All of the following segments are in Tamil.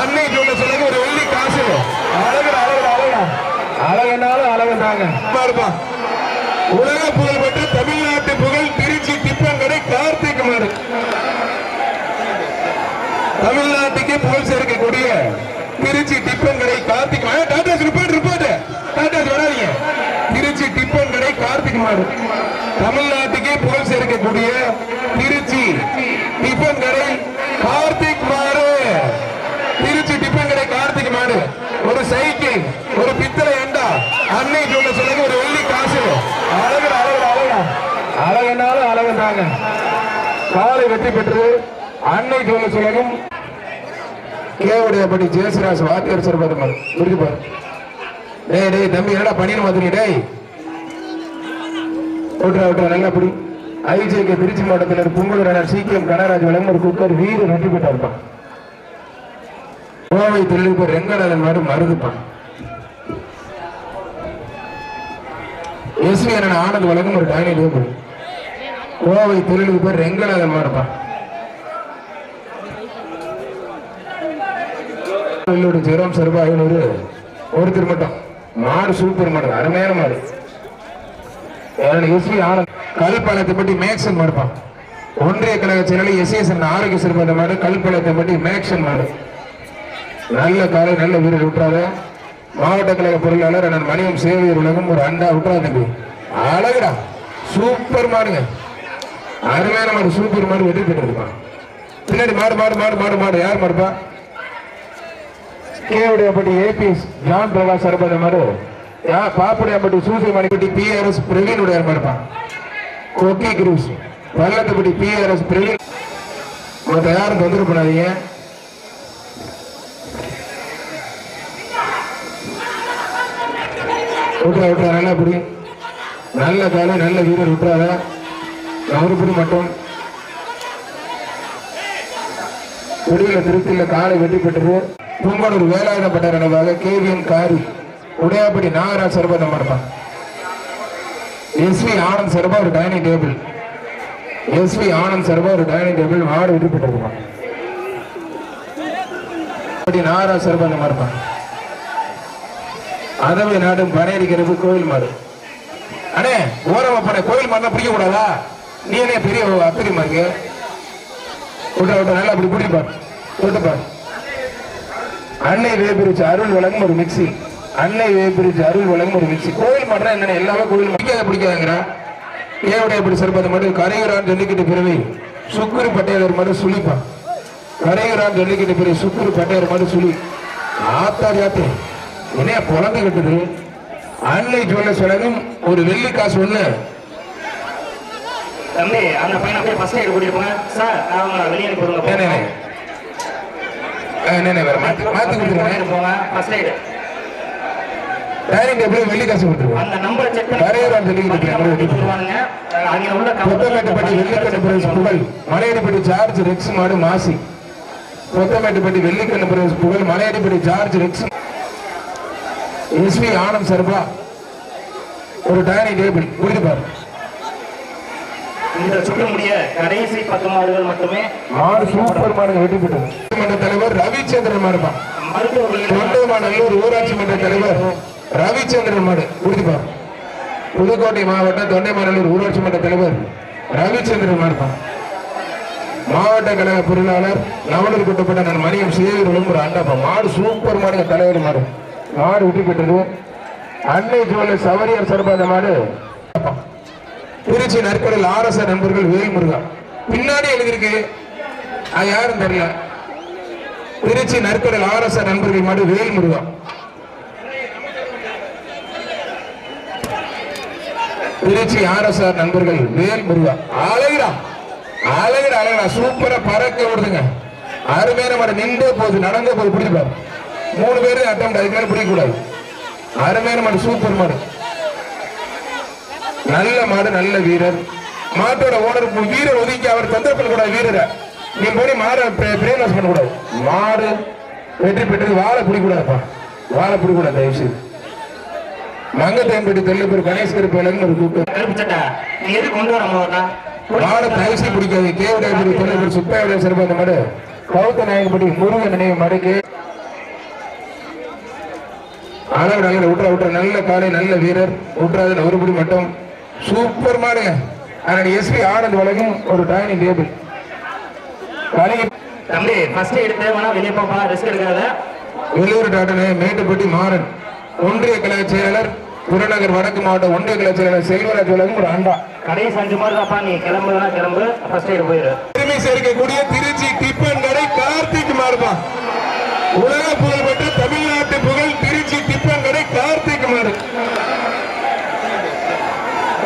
அன்னை சொல்ல சொல்லுங்க ஒரு வெள்ளி காசு. அழகு அழகு அழகா அழகுனாலும் அழகு தாங்க பாருப்பா. உலக புகழ்பெற்ற தமிழ்நாட்டு புகழ் திருச்சி திப்பங்கடை கார்த்திக் மாடு தமிழ்நாட்டுக்கு புகழ் சேர்க்கக்கூடிய திருச்சி டிப்பங்கடை கார்த்திக் மாடு டாடா ரிப்போர்ட் ரிப்போர்ட் டாடா வராதீங்க. திருச்சி டிப்பங்கடை கார்த்திக் மாடு தமிழ்நாட்டுக்கே புகழ் சேர்க்கக்கூடிய திருச்சி டிப்பங்கடை காலை வெற்றி பெற்று அன்னை சொல்ல சொல்லவும் கேவுடையபடி ஜெயசிராஜ் வாத்தியார் சிறப்பதம் இருக்கு பாரு. டேய் டேய் தம்பி என்னடா பண்ணின மாதிரி டேய். ஓட்டுறா ஓட்டுறா நல்லா பிடி. ஐஜேகே திருச்சி மாவட்டத்தினர் புங்கலூர் சீக்கியம் கனராஜ் விளம்பர குக்கர் வீடு வெற்றி பெற்றார்ப்பான் கோவை தொழில்நுட்ப ரெங்கநாதன் மாடு மருதுப்பான் எஸ்வி அண்ணன் ஆனந்த் வழங்கும் ஒரு டைனிங் டேபிள் கோவை தொழிலுக்கு பேர் ரெங்கநாதன் மாடுப்பா வெள்ளோடு ஜெரோம் சர்பா ஐநூறு ஒருத்தர் மட்டும். மாடு சூப்பர் மாடு அருமையான மாடு. எஸ்வி ஆனந்த் கல்பாலத்தை பற்றி மேக்சன் மாடுப்பான் ஒன்றிய கழக செயலாளர் எஸ் எஸ் ஆரோக்கிய சிறுபந்த மாடு கல்பாலத்தை பற்றி மேக்சன் மாடு. நல்ல காலை நல்ல வீரர் விட்டுறாத மாவட்ட கழக பொருளாளர் அண்ணன் மணியம் சேவையர் உலகம் ஒரு அண்டா விட்டுறாது தம்பி. அழகுடா சூப்பர் மாடுங்க. அருமையான மாடு சூப்பர் மாடு வெற்றி பெற்றிருப்பான் பின்னாடி மாடு மாடு மாடு மாடு மாடு. யார் மாடுப்பா? கேவுடையப்பட்டி ஏபிஎஸ் ஜான் பிரகாஷ் சரபத மாடு. யா பாப்புடையப்பட்டி சூசி மணிப்பட்டி பிஆர்எஸ் பிரவீன் உடைய மாடுப்பா? கொக்கி கிரூஸ். பள்ளத்துப்பட்டி பிஆர்எஸ் பிரவீன். மற்ற யாரும் தொந்தரவு பண்ணாதீங்க. விட்டுறா விட்டுறா நல்லா பிடி. நல்ல காலை நல்ல வீரர் விட்டுறாத. அவரு பிடி மட்டும். குடியில திருப்தியில காலை வெற்றி பெற்றது. பூங்கனூர் வேலாயுதப்பட்ட நினைவாக கேவிஎன் காரி உடையாப்படி நாகராஜ் சர்பதம் மடப்பான் எஸ்வி ஆனந்த் சர்பா ஒரு டைனிங் டேபிள். எஸ்வி ஆனந்த் சர்பா ஒரு டைனிங் டேபிள் மாடு வெற்றி பெற்றிருப்பான் நாகராஜ் சர்பதம் மடப்பான் அதவை நாடும் பனையடிக்கிறது கோயில் மாறு அண்ணே ஓரமா பண்ண கோயில் மாடுலாம் பிடிக்க கூடாதா நீ என்ன பெரிய அப்பிரிமா இருக்கு விட்டா விட்டா நல்லா அப்படி பிடிப்பார் விட்டுப்பார் அன்னை வேபிரிச்சு அருள் வழங்கும் ஒரு மிக்சி. அன்னை வேபிரிச்சு அருள் வழங்கும் ஒரு மிக்சி. கோயில் மாடுனா என்ன எல்லாமே கோயில் பிடிக்காத பிடிக்காதுங்கிறா. ஏவுடைய இப்படி சிறப்பது மட்டும் கரையூரான் ஜல்லிக்கட்டு பிறவி. சுக்குரு பட்டையாளர் மட்டும் சுழிப்பான் கரையூரான் ஜல்லிக்கட்டு பிறவி சுக்குரு பட்டையாளர் மட்டும் சுழி. ஆத்தாடி ஆத்தே. என்ன குழந்தை கட்டுது? அன்னை சொல்ல சொல்லணும் ஒரு வெள்ளி காசு ஒண்ணு. தம்பி அந்த பையனை போய் ஃபர்ஸ்ட் எய்ட் கூட்டிட்டு போங்க. சார் அவங்க வெளியே அனுப்பிடுங்க ஏனே என்ன வேற மாத்தி மாத்தி கொடுத்துருவேன் போங்க ஃபர்ஸ்ட் எய்ட் டைனிங் டேபிள் வெள்ளி காசு அந்த நம்பரை செக் பண்ணி பிறவி கூட்டிட்டு வருவானுங்க. அங்க உள்ள கொத்தமேட்டுப்பட்டி வெள்ளிக்கண்ணு பிரதேச புகழ். மலையடிப்பட்டி ஜார்ஜ் ரெக்ஸ் மாடு மாசி. கொத்தமேட்டுப்பட்டி வெள்ளிக்கண்ணு பிரதேச புகழ். Malaiyadipatti George Rex. SV Anand சர்பா ஒரு டைனிங் டேபிள் புரியுது பாரு. இந்த சுற்று முடிய கடைசி பத்து மாடுகள் மட்டுமே மாடு சூப்பர் மாடு வெற்றி பெற்றது மன்ற தலைவர் ரவிச்சந்திரன் மருத்துவர்கள் தொண்டமாநல்லூர் ஊராட்சி மன்ற தலைவர் ரவிச்சந்திரன் மாடு. பாரு புதுக்கோட்டை மாவட்டம் தொண்டைமாநல்லூர் ஊராட்சி மன்ற தலைவர் ரவிச்சந்திரன் மாடுப்பா மாவட்ட கழக பொருளாளர் நவலூர் குட்டப்பட்ட நான் மணியம் சேவர்களும் ஒரு அண்டாப்பா மாடு சூப்பர் மாடு தலைவர் மாடு. மாடு வெற்றி பெற்றது அன்னை ஜுவல்லர் சவரியார் சர்பாத மாடு. திருச்சி நற்கடல் ஆர்எஸ் நண்பர்கள் வேல்முருகா. பின்னாடி எழுதியிருக்கு. அது யாரும் தெரியல. திருச்சி நற்கடல் ஆர்எஸ் நண்பர்கள் மாடு வேல்முருகா. திருச்சி ஆர்எஸ்ஆர் நண்பர்கள் வேல் முருகா அழகுடா அழகுடா. சூப்பரா பறக்க விடுதுங்க. அருமையான மாடு. நின்று போகுது. நடந்தே போது பிடிப்பாரு மூணு பேரு அட்டம் அதுக்கு மேலே பிடிக்க கூடாது அருமையான மாடு. சூப்பர் மாடு. நல்ல மாடு நல்ல வீரர். மாட்டோட ஓனர் வீரர் ஒதுக்கி அவர் தொந்தரவு பண்ணக்கூடாது வீரரை. நீ போய் மாடை வாஷ் பண்ணக்கூடாது. மாடு வெற்றி பெற்றது வாழை பிடிக்கூடாதுப்பா. வாழை பிடிக்கூடாது தயவு செய்து மங்கத்தேம்பட்டி தெல்லுப்பூர் கணேஷ் கருப்பேலன்னு ஒரு கூட்டம் எது கொண்டு வர மாட்டா மாடு தயசி பிடிக்காது கேவடையபுரி தொழில்நுட்ப சுப்பையுடைய சிறப்பு அந்த மாடு. கௌத்த நாயகப்படி முருகன் நினைவு மடக்கு அழகு நல்ல விட்டுற விட்டுற நல்ல காலை நல்ல வீரர். விட்டுறாது ஒருபடி மட்டும். சூப்பர் மாடுங்க. அதனுடைய எஸ்பி ஆனந்த் வழங்கும் ஒரு டைனிங் டேபிள் தம்பி ஃபர்ஸ்ட் எடுத்து வேணா வெளியே போப்பா ரிஸ்க் எடுக்காத. வெளியூர் டாட்டனே மேட்டுப்பட்டி மாறன். ஒன்றிய கழக செயலாளர் புறநகர் வடக்கு மாவட்ட ஒன்றிய கழக செயலாளர் செல்வராஜ் வழங்கும் ஒரு அண்டா. கடைசி அஞ்சு மாதிரி தான்ப்பா நீ கிளம்புனா கிளம்பு ஃபர்ஸ்ட் எய்டு போயிரு. பெருமை சேர்க்கக்கூடிய திருச்சி டிப்பன் கடை கார்த்திக் மாறுபா உலக புகழ் பெற்ற தமிழ்நாட்டு புகழ் திருச்சி டிப்பன் கடை கார்த்திக் மாறு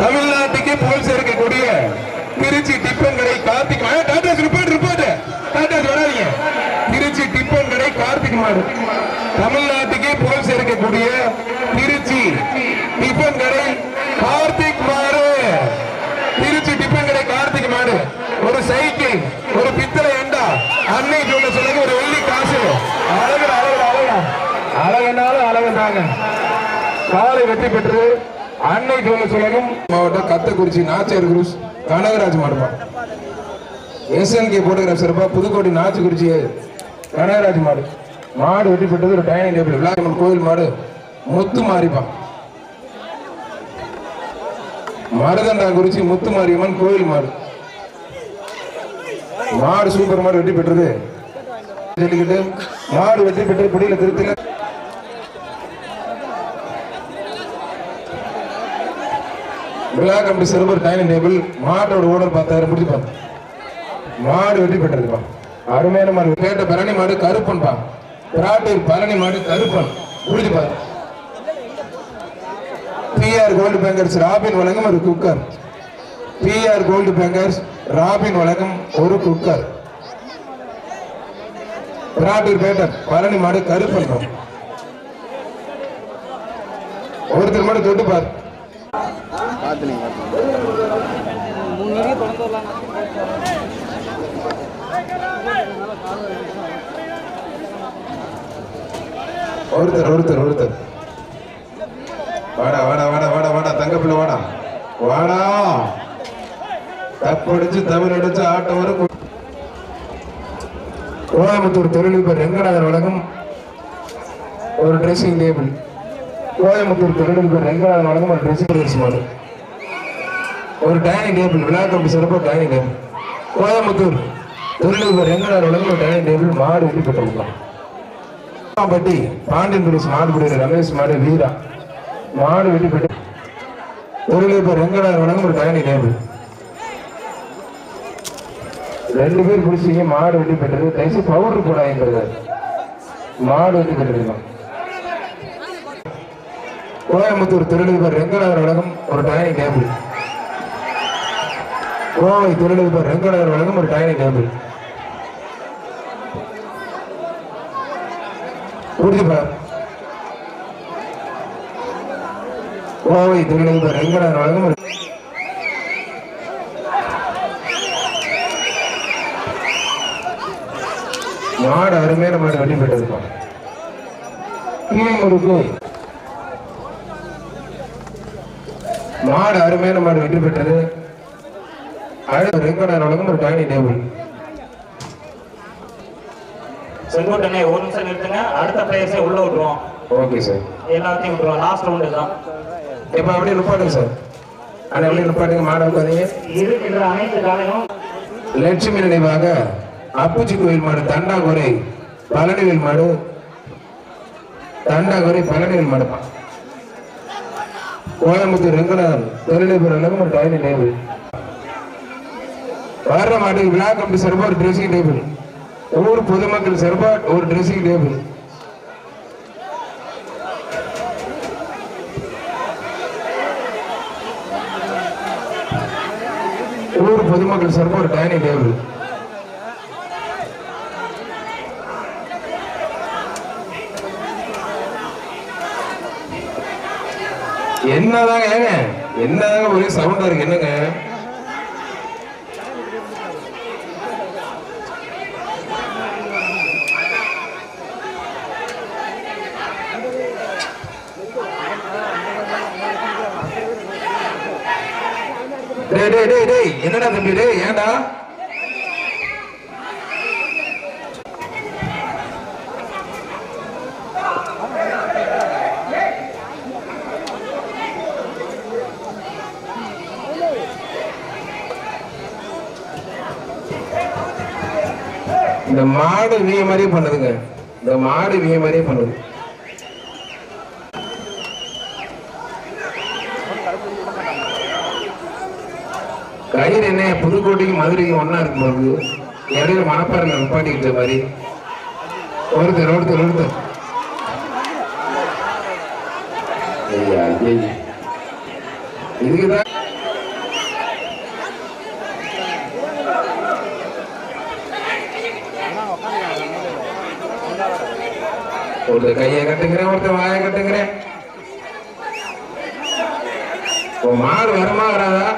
தமிழ்நாட்டுக்கு புகழ் சேர்க்கக்கூடிய திருச்சி டிப்பன் கடை கார்த்திக் மாறு ரிப்போர்ட் ரிப்போர்ட் டாடா வராதிங்க. திருச்சி டிப்பன் கடை கார்த்திக் மாடு. தமிழ்நாட்டுக்கே புகழ் சேர்க்கக்கூடிய திருச்சி டிப்பன் கடை கார்த்திக் மாறு திருச்சி டிப்பன் கடை கார்த்திக் மாடு. ஒரு சைக்கிள் ஒரு பித்தளை அண்டா அன்னை சொல்ல சொல்லுங்க ஒரு வெள்ளி காசு. அழகு அழகு அழகா அழகுனாலும் அழகு தாங்க காலை வெற்றி பெற்று அன்னை சொல்ல மாவட்டம் கத்தக்குறிச்சி நாச்சியார் குருஸ் கனகராஜ் மாடுமா. எஸ்என்கே போட்டோகிராஃப் சிறப்பா புதுக்கோட்டை நாச்சிக்குறிச்சி கனகராஜ் மாடு. மாடு வெட்டி பெற்றது ஒரு டைனிங் டேபிள் விளாயம்மன் கோயில் மாடு முத்து மாறிப்பான் மருதண்டா குறிச்சி முத்து மாரியம்மன் கோயில் மாடு. மாடு சூப்பர் மாடு வெற்றி பெற்றது. சொல்லிக்கிட்டு மாடு வெற்றி பெற்று குடியில திருத்தில விழா கம்பி சிறுவர் டைனிங் டேபிள் மாட்டோட ஓனர் பத்தாயிரம் முடிச்சு மாடு வெற்றி பெற்றதுப்பா. அருமையான மாடு. கேட்ட பரணி மாடு கருப்பன்பா. பிராட்டூர் பழனி மாடு கருப்பன். முடிச்சு பிஆர் கோல்டு பேங்கர்ஸ் ராபின் வழங்கும் ஒரு cooker PR gold bankers Robin வழங்கும் ஒரு குக்கர் பிராட்டூர் பேட்டர் பழனி மாடு கருப்பன் ஒருத்தர் மாடு தொட்டு பார் ஒருத்தர் ஒருத்தர் ஒருத்தர். வாடா வாடா வாடா வாடா வாடா தங்க வாடா. வாடா. தப்படிச்சு தமிழ் அடிச்சு ஆட்டம் வரும் கோயம்புத்தூர் தொழிலதிபர் ரெங்கநாதர் வழங்கும் ஒரு ட்ரெஸ்ஸிங் டேபிள் கோயம்புத்தூர் தொழிலதிபர் ரெங்கநாதர் வழங்கும் ஒரு ட்ரெஸ்ஸிங் டேபிள் மாதிரி ஒரு டைனிங் டேபிள் விழா கம்பி சிறப்பு டைனிங் டேபிள் கோயம்புத்தூர் தொழிலதிபர் ரெங்கநாதர் வழங்கும் ஒரு டைனிங் டேபிள் மாடு வெட்டி பெற்றிருக்கலாம் பட்டி பாண்டியன் மாடு மாடுபிடி ரமேஷ் மாடு வீரா. மாடு வெட்டி பெற்று தொழிலதிபர் ரெங்கநாதர் வழங்கும் ஒரு டைனிங் டேபிள் ரெண்டு பேர் பிடிச்சிங்க மாடு வெட்டி பெற்றது. தயவுசு பவுடர் போடாங்கிறது மாடு வெட்டி பெற்றிருக்கோம் கோயம்புத்தூர் தொழிலதிபர் ரெங்கநாதர் வழங்கும் ஒரு டைனிங் டேபிள் கோவை தொழிலதிபர் ரெங்கநாதர் வழங்கும் ஒரு டைனிங் டேபிள். புரிஞ்சுப்பா கோவை தொழிலதிபர் ரெங்கநாதர் வழங்கும் ஒரு மாடு அருமையான மாடு வெட்டி பெற்றதுப்பா கீழமுருக்கு மாடு அருமையான மாடு வெற்றி பெற்றது. அடுத்த ரெங்கநாதர் வழங்கும் ஒரு டைனிங் டேபிள் செங்கோட்டனே ஒரு நிமிஷம் நிறுத்துங்க. அடுத்த பிளேயர்ஸை உள்ள விட்டுருவோம். ஓகே சார் எல்லாத்தையும் விட்டுருவோம். லாஸ்ட் ரவுண்டு தான் இப்போ அப்படியே நிப்பாட்டுங்க சார் ஆனால் அப்படியே நிப்பாட்டுங்க மாடு உட்காந்தீங்க இருக்கின்ற அனைத்து காலையும் லட்சுமி நினைவாக அப்புச்சி கோயில் மாடு தண்டாகுறை பழனிவேல் மாடு தண்டாகுறை பழனிவேல் மாடுப்பா. கோயம்புத்தூர் ரெங்கநாதன் தொழிலதிபர் அளவு ஒரு டைனிங் டேபிள் வர்ற மாட்டுக்கு விழா கம்பி சார்பா ஒரு ட்ரெஸ்ஸிங் டேபிள் ஒவ்வொரு பொதுமக்கள் சார்பா ஒரு ட்ரெஸ்ஸிங் டேபிள் ஒவ்வொரு பொதுமக்கள் சார்பா ஒரு டைனிங் டேபிள் என்னதாங்க ஏங்க? என்னதாங்க ஒரே சவுண்டா இருக்கு என்னங்க? டே டே டேய் டேய் என்னடா தம்பி டேய் ஏன்டா? இந்த மாடு விய மாதிரியே பண்ணுதுங்க. இந்த மாடு விய மாதிரியே பண்ணுது. கயிறு என்ன? புதுக்கோட்டைக்கு மதுரைக்கு ஒன்றா இருக்கும்போது இடையில மணப்பாறையில் நிப்பாட்டிக்கிட்ட மாதிரி. ஒருத்தர் ஒருத்தர் ஒருத்தர். இதுக்குதான் ஒருத்தர் கையை கட்டுங்கிறேன் ஒருத்தர் வாயை கட்டுங்கிறேன். உன் மாடு வருமா வராதா?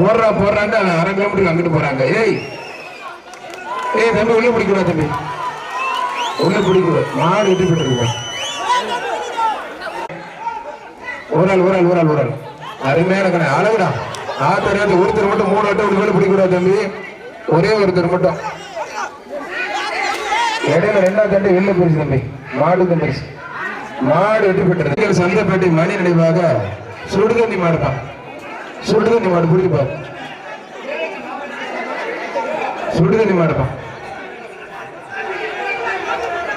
போடுறா போடுறான்ட்டு அவன் அரை கிலோமீட்டருக்கு அங்கிட்டு போறாங்க. ஏய் ஏய் தம்பி உள்ள பிடிக்கூடாது தம்பி. உள்ள பிடிக்கூடாது மாடு எட்டு போயிட்டு இருக்கோம் ஒரு ஆள் ஒரு ஆள் ஒரு ஆள் ஒரு ஆள். அருமையான கடை அழகுடா. ஆத்தரையாவது ஒருத்தர் மட்டும் மூணு வட்டம் உள்ள பிடிக்கூடாது தம்பி. ஒரே ஒருத்தர் மட்டும். இடையில ரெண்டாவது தண்டை வெளில போயிடுச்சு தம்பி. மாடு பெருசு மாடு வெட்டி பெற்றது சந்தைப்பேட்டை மணி நினைவாக சுடுதண்ணி மாடுப்பா சுடுதண்ணி மாடு பிடிப்பா சுடுதண்ணி மாடுப்பா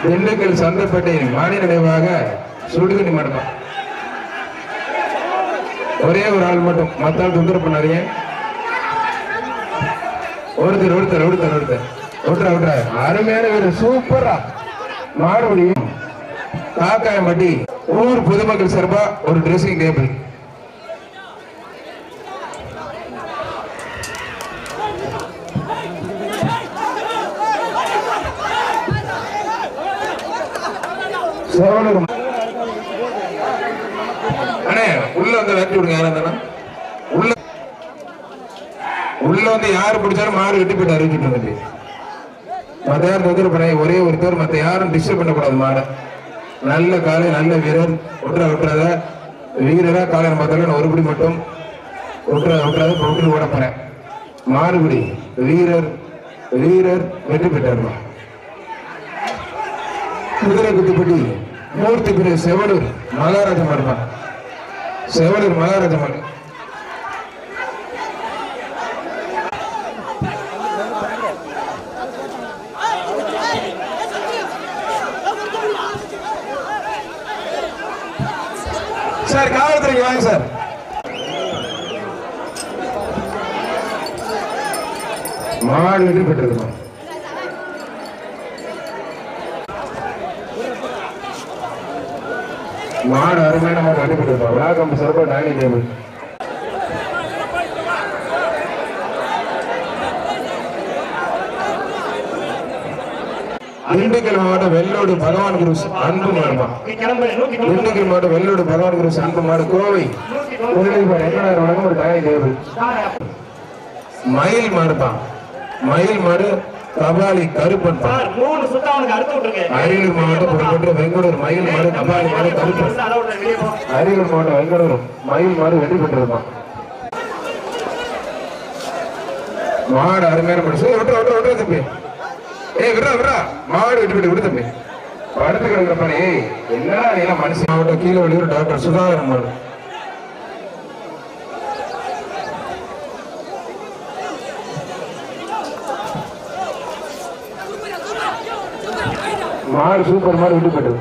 திண்டுக்கல் சந்தைப்பேட்டை மாநில நினைவாக சுடுதண்ணி மாடுப்பா ஒரே ஒரு ஆள் மட்டும். மத்த ஆள் தொந்தரவு பண்ணாதீங்க. ஒருத்தர் ஒருத்தர் ஒருத்தர் ஒருத்தர். விட்டுறா விட்டுறா அருமையான வீரர் சூப்பரா. மாடுபடியும் காக்காயம்பட்டி ஊர் பொதுமக்கள் சார்பா ஒரு ட்ரெஸ்ஸிங் டேபிள் சோழர் அண்ணே உள்ள வந்து வெட்டி விடுங்க யாரா இருந்தாலும். உள்ள உள்ள வந்து யாரு பிடிச்சாலும் மாடு வெட்டி போயிட்டு அறிவிச்சுட்டு மத்த யாரும் தொந்தரவு பண்ண ஒரே ஒருத்தர் மத்த யாரும் டிஸ்டர்ப் பண்ணக்கூடாது மாடை. நல்ல காலை நல்ல வீரர் விட்டுற விட்டுறாத வீரரா காலையில் பார்த்தாலும் ஒருபடி மட்டும். விட்டுற விட்டுறாத விட்டு ஓட போறேன் மாறுபடி வீரர் வீரர் வெற்றி பெற்றாருமா குதிரை குத்துப்பட்டி மூர்த்தி பிரி செவலூர் மகாராஜ மாடுமா செவலூர் மகாராஜ மாடு சார் காவல்துறைக்கு வாங்க சார். மாடு வெற்றி பெற்றிருக்கோம். மாடு அருமையான நம்ம கண்டுபிடிப்போம் பெற்றிருக்கோம் விழாக்கம் சிறப்பாக டைனிங் டேபிள் திண்டுக்கல் மாவட்டம் வெள்ளோடு பகவான் குரு அன்பு மாடுமா. திண்டுக்கல் மாவட்டம் வெள்ளோடு பகவான் குரு அன்பு மாடு கோவை. முதலீடு ஒரு டைனிங் டேபிள் மயில் மாடுப்பா. மயில் மாடு கபாலி கருப்பன். மூணு சுத்தம் அவனுக்கு அறுத்து விட்டுருங்க. அரியலூர் மாவட்டம் புறப்பட்டு வெங்கடூர் மயில் மாடு கபாலி மாடு கருப்பன். அரியலூர் மாவட்டம் வெங்கடூர் மயில் மாடு வெற்றி பெற்றிருப்பான் மாடு அருமையான மாடு. சரி விட்டு விட்டு விட்டு தம்பி. ஏய் விடுறா விடுறா. மாடு வெட்டி விட்டு விடு தம்பி. படுத்து கிடக்குறப்ப ஏய் என்னடா நீ மனுஷன்? மாவட்டம் கீழே வெளியூர் டாக்டர் சுதாகரன் மாடு. மாடு சூப்பர் மாடு விட்டு போயிட்டு